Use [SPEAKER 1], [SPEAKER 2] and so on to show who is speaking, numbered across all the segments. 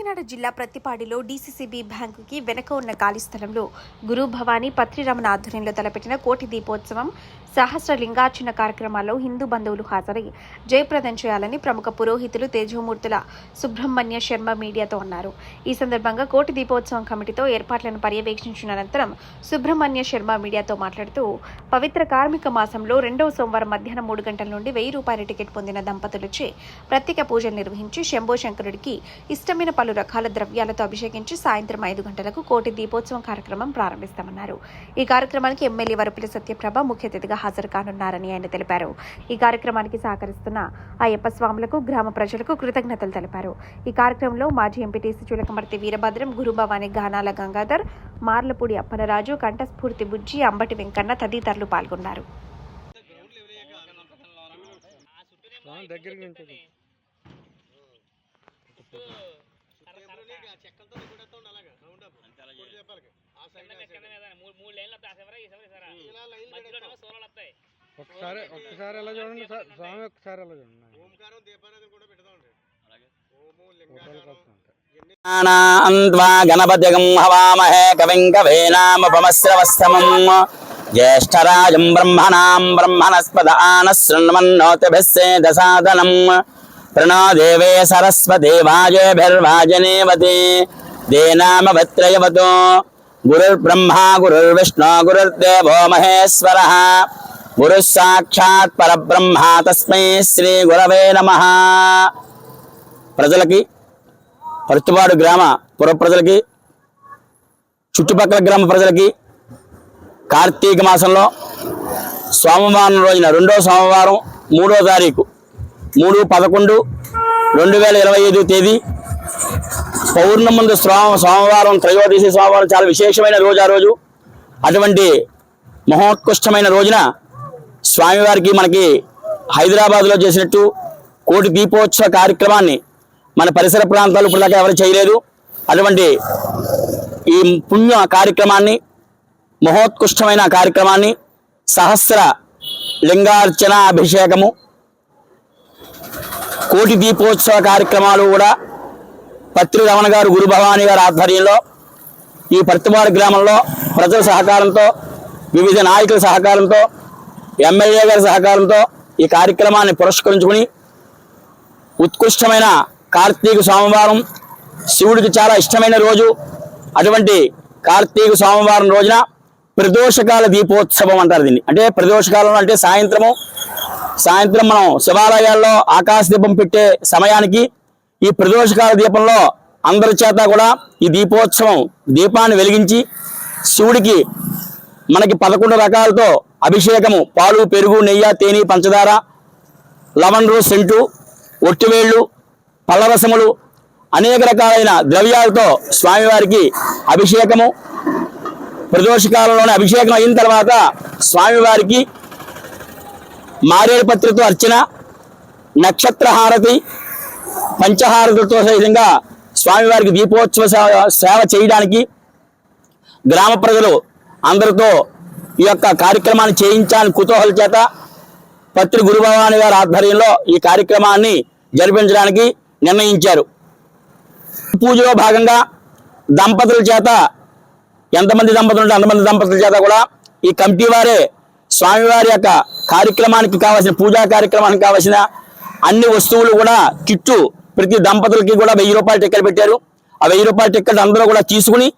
[SPEAKER 1] కాకినాడ జిల్లా ప్రతిపాడిలో బ్యాంకు బ్యాంకుకి వెనక ఉన్న ఖాళీ స్థలంలో గురు భవానీ పత్రిరమణ ఆధ్వర్యంలో తలపెట్టిన కోటి దీపోత్సవం సహస్ర లింగార్చన కార్యక్రమాల్లో హిందూ బంధువులు హాజరై జయప్రదం చేయాలని ప్రముఖ పురోహితులు తేజమూర్తుల సుబ్రహ్మణ్య శర్మ మీడియాతో అన్నారు ఈ సందర్భంగా కోటి దీపోత్సవం కమిటీతో ఏర్పాట్లను పర్యవేక్షించిన అనంతరం సుబ్రహ్మణ్య శర్మ మీడియాతో మాట్లాడుతూ పవిత్ర కార్మిక మాసంలో రెండవ సోమవారం మధ్యాహ్నం మూడు గంటల నుండి వెయ్యి రూపాయల టికెట్ పొందిన దంపతులచే ప్రత్యేక పూజలు నిర్వహించి శంభోశంకరుడికి ఇష్టమైన పలు పలు రకాల ద్రవ్యాలతో అభిషేకించి సాయంత్రం ఐదు గంటలకు కోటి దీపోత్సవం కార్యక్రమం ప్రారంభిస్తామన్నారు ఈ కార్యక్రమానికి ఎమ్మెల్యే వరపుల సత్యప్రభ ముఖ్య అతిథిగా హాజరు కానున్నారని ఆయన తెలిపారు ఈ కార్యక్రమానికి సహకరిస్తున్న అయ్యప్ప స్వాములకు గ్రామ ప్రజలకు కృతజ్ఞతలు తెలిపారు ఈ కార్యక్రమంలో మాజీ ఎంపీటీసీ చులకమర్తి వీరభద్రం గురుభవాని గానాల గంగాధర్ మార్లపూడి అప్పనరాజు కంఠస్ఫూర్తి బుజ్జి అంబటి వెంకన్న తదితరులు పాల్గొన్నారు దగ్గరికి ఉంటుంది చెక్కలతో కూడా అలాగా చెప్పాలి ఆ
[SPEAKER 2] సైడ్ ఎలా చూడండి స్వామి ఎలా చూడండి ఓంకారం దీపారాధన కూడా గణపతిగం హవామహే కవిం కవేనామపమశ్రవస్తమం జ్యేష్ఠరాజం బ్రహ్మణాం బ్రహ్మణస్పద ఆనశృణ్వన్నోతిభిస్సేద ప్రణాదేవే సరస్వతి వాజేభిర్వాజనేవతి దేనామవత్రయవతో గురుర్బ్రహ్మా గురుర్విష్ణు గురుర్దేవో మహేశ్వర గురు సాక్షాత్ పరబ్రహ్మ తస్మై శ్రీ గురవే నమ ప్రజలకి పరుతుపాడు గ్రామ పుర ప్రజలకి చుట్టుపక్కల గ్రామ ప్రజలకి కార్తీక మాసంలో సోమవారం రోజున రెండో సోమవారం మూడో తారీఖు మూడు పదకొండు రెండు వేల ఇరవై ఐదు తేదీ పౌర్ణమందు సోమవారం త్రయోదశి సోమవారం చాలా విశేషమైన రోజు ఆ రోజు అటువంటి మహోత్కృష్టమైన రోజున స్వామివారికి మనకి హైదరాబాద్లో చేసినట్టు కోటి దీపోత్సవ కార్యక్రమాన్ని మన పరిసర ప్రాంతాలు ఇప్పటిదాకా ఎవరు చేయలేదు అటువంటి ఈ పుణ్య కార్యక్రమాన్ని మహోత్కృష్టమైన కార్యక్రమాన్ని సహస్ర లింగార్చన అభిషేకము కోటి దీపోత్సవ కార్యక్రమాలు కూడా పత్రి రమణ గారు గురు భవానీ గారి ఆధ్వర్యంలో ఈ పత్తిమారి గ్రామంలో ప్రజల సహకారంతో వివిధ నాయకుల సహకారంతో ఎమ్మెల్యే గారి సహకారంతో ఈ కార్యక్రమాన్ని పురస్కరించుకుని ఉత్కృష్టమైన కార్తీక సోమవారం శివుడికి చాలా ఇష్టమైన రోజు అటువంటి కార్తీక సోమవారం రోజున ప్రదోషకాల దీపోత్సవం అంటారు దీన్ని అంటే ప్రదోషకాలం అంటే సాయంత్రము సాయంత్రం మనం శివాలయాల్లో ఆకాశ దీపం పెట్టే సమయానికి ఈ ప్రదోషకాల దీపంలో అందరి చేత కూడా ఈ దీపోత్సవం దీపాన్ని వెలిగించి శివుడికి మనకి పదకొండు రకాలతో అభిషేకము పాలు పెరుగు నెయ్యి తేనె పంచదార లవణలు సెంటు ఒట్టివేళ్ళు పళ్ళరసములు అనేక రకాలైన ద్రవ్యాలతో స్వామివారికి అభిషేకము ప్రదోషకాలంలోనే అభిషేకం అయిన తర్వాత స్వామివారికి మారేడుపత్రితో అర్చన నక్షత్రహారతి పంచహారతులతో సహితంగా స్వామివారికి దీపోత్సవ సేవ చేయడానికి గ్రామ ప్రజలు అందరితో ఈ యొక్క కార్యక్రమాన్ని చేయించాలని కుతూహల చేత పత్రి గురుభవాని గారి ఆధ్వర్యంలో ఈ కార్యక్రమాన్ని జరిపించడానికి నిర్ణయించారు పూజలో భాగంగా దంపతుల చేత ఎంతమంది దంపతులు ఉంటే అంతమంది దంపతుల చేత కూడా ఈ కమిటీ వారే స్వామివారి యొక్క కార్యక్రమానికి కావాల్సిన పూజా కార్యక్రమానికి కావాల్సిన అన్ని వస్తువులు కూడా కిట్టు ప్రతి దంపతులకి కూడా వెయ్యి రూపాయలు టిక్కలు పెట్టారు ఆ వెయ్యి రూపాయల టిక్కెట్ అందరూ కూడా తీసుకుని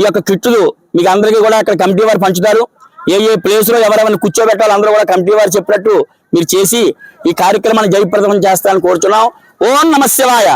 [SPEAKER 2] ఈ యొక్క కిట్టులు మీకు అందరికీ కూడా అక్కడ కమిటీ వారు పంచుతారు ఏ ఏ ప్లేస్లో ఎవరెవరిని కూర్చోబెట్టాలో అందరూ కూడా కమిటీ వారు చెప్పినట్టు మీరు చేసి ఈ కార్యక్రమాన్ని జయప్రదం చేస్తారని కోరుచున్నాం ఓం నమస్యవాయ